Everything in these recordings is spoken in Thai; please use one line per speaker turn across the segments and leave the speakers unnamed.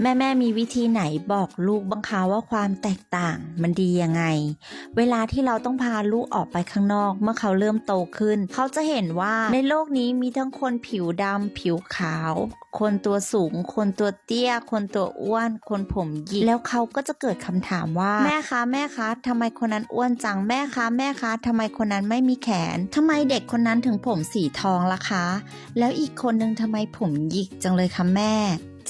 แม่แม่มีวิธีไหนบอกลูกบ้างคะว่าความแตกต่างมันดียังไง เวลาที่เราต้องพาลูกออกไปข้างนอก เมื่อเขาเริ่มโตขึ้น เขาจะเห็นว่าในโลกนี้มีทั้งคนผิวดำผิวขาว คนตัวสูง คนตัวเตี้ย คนตัวอ้วน คนผมหยิกแล้วเขาก็จะเกิดคำถามว่าแม่คะแม่คะทำไมคนนั้นอ้วนจังแม่คะแม่คะทำไมคนนั้นไม่มีแขนทำไมเด็กคนนั้นถึงผมสีทองล่ะคะ แล้วอีกคนนึงทำไมผมหยิกจังเลยคะแม่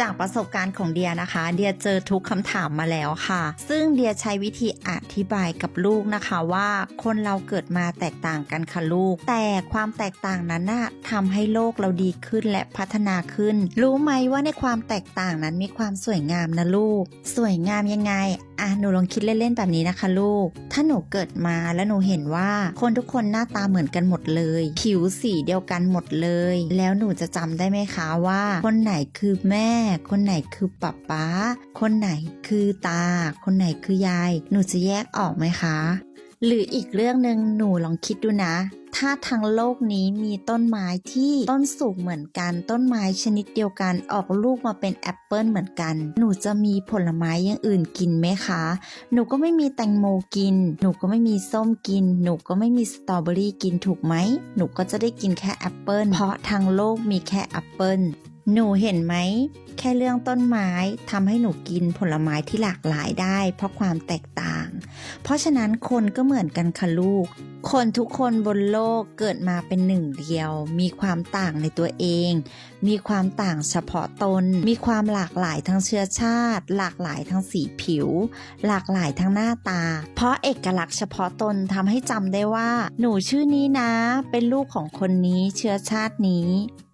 จากประสบการณ์ของเดียนะคะ เดียเจอทุกคำถามมาแล้วค่ะ ซึ่งเดียใช้วิธีอธิบายกับลูกนะคะว่าคนเราเกิดมาแตกต่างกันค่ะลูก แต่ความแตกต่างนั้นน่ะทำให้โลกเราดีขึ้นและพัฒนาขึ้น รู้ไหมว่าในความแตกต่างนั้นมีความสวยงามนะลูก สวยงามยังไง อะหนูลองคิดเล่นๆแบบนี้นะคะ ลูก ถ้าหนูเกิดมาแล้วหนูเห็นว่าคนทุกคนหน้าตาเหมือนกันหมดเลย ผิวสีเดียวกันหมดเลย แล้วหนูจะจำได้ไหมคะว่า คนไหนคือแม่ คนไหนคือป้าป๊าคนไหนคือตา คนไหนคือยาย หนูจะแยกออกไหมคะ หรืออีกเรื่องหนึ่งหนูลองคิดดูนะ ถ้าทั้งโลกนี้มีต้นไม้ที่ต้นสูงเหมือนกัน ต้นไม้ชนิดเดียวกันออกลูกมาเป็นแอปเปิลเหมือนกัน หนูจะมีผลไม้อย่างอื่นกินไหมคะ หนูก็ไม่มีแตงโมกิน หนูก็ไม่มีส้มกิน หนูก็ไม่มีสตรอเบอรี่กินถูกไหม หนูก็จะได้กินแค่แอปเปิลเพราะทางโลกมีแค่แอปเปิลหนูเห็นไหม แค่เรื่องต้นไม้ทำให้หนูกินผลไม้ที่หลากหลายได้ เพราะความแตกต่าง เพราะฉะนั้นคนก็เหมือนกันค่ะลูก คนทุกคนบนโลกเกิดมาเป็นหนึ่งเดียว มีความต่างในตัวเอง มีความต่างเฉพาะตน มีความหลากหลายทั้งเชื้อชาติ หลากหลายทั้งสีผิว หลากหลายทั้งหน้าตา เพราะเอกลักษณ์เฉพาะตนทำให้จำได้ว่า หนูชื่อนี้นะ เป็นลูกของคนนี้เชื้อชาตินี้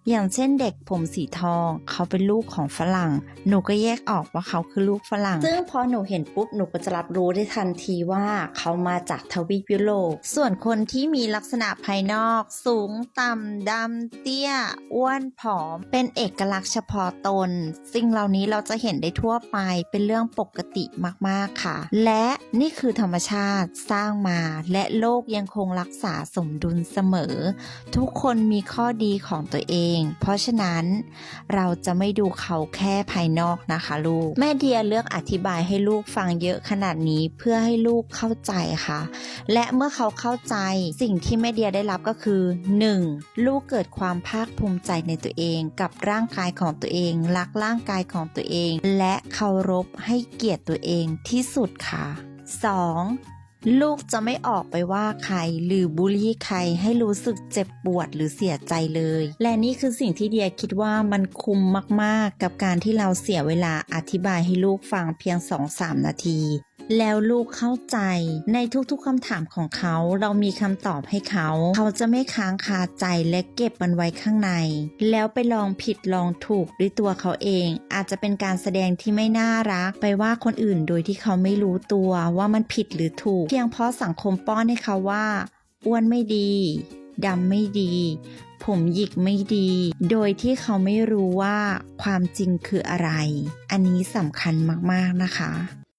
อย่างเช่นเด็กผมสีทอง เขาเป็นลูกของฝรั่ง หนูก็แยกออกว่าเขาคือลูกฝรั่ง ซึ่งพอหนูเห็นปุ๊บหนูก็จะรับรู้ได้ทันทีว่าเขามาจากทวีปยุโรป ส่วนคนที่มีลักษณะภายนอก สูงต่ำดำเตี้ย อ้วนผอม เป็นเอกลักษณ์เฉพาะตน สิ่งเหล่านี้เราจะเห็นได้ทั่วไปเป็นเรื่องปกติมากๆค่ะ และนี่คือธรรมชาติสร้างมาและโลกยังคงรักษาสมดุลเสมอ ทุกคนมีข้อดีของตัวเองเพราะฉะนั้นเราจะไม่ดูเขาแค่ภายนอกนะคะลูก แม่เดียเลือกอธิบายให้ลูกฟังเยอะขนาดนี้เพื่อให้ลูกเข้าใจค่ะ และเมื่อเขาเข้าใจสิ่งที่แม่เดียได้รับก็คือ 1. ลูกเกิดความภาคภูมิใจในตัวเอง กับร่างกายของตัวเอง รักร่างกายของตัวเอง และเคารพให้เกียรติตัวเองที่สุดค่ะ 2. ลูกจะไม่ออกไปว่าใคร หรือบูลลี่ใครให้รู้สึกเจ็บปวดหรือเสียใจเลย และนี่คือสิ่งที่เดียคิดว่ามันคุ้มมากๆ กับการที่เราเสียเวลาอธิบายให้ลูกฟังเพียง 2-3 นาที แล้วลูกเข้าใจในทุกๆคำถามของเขา เรามีคำตอบให้เขา เขาจะไม่ค้างคาใจและเก็บมันไว้ข้างใน แล้วไปลองผิดลองถูกด้วยตัวเขาเอง อาจจะเป็นการแสดงที่ไม่น่ารัก ไปว่าคนอื่นโดยที่เขาไม่รู้ตัวว่ามันผิดหรือถูก เพียงเพราะสังคมป้อนให้เขาว่าอ้วนไม่ดีดำไม่ดี ผมหยิกไม่ดี โดยที่เขาไม่รู้ว่าความจริงคืออะไร อันนี้สำคัญมากๆนะคะ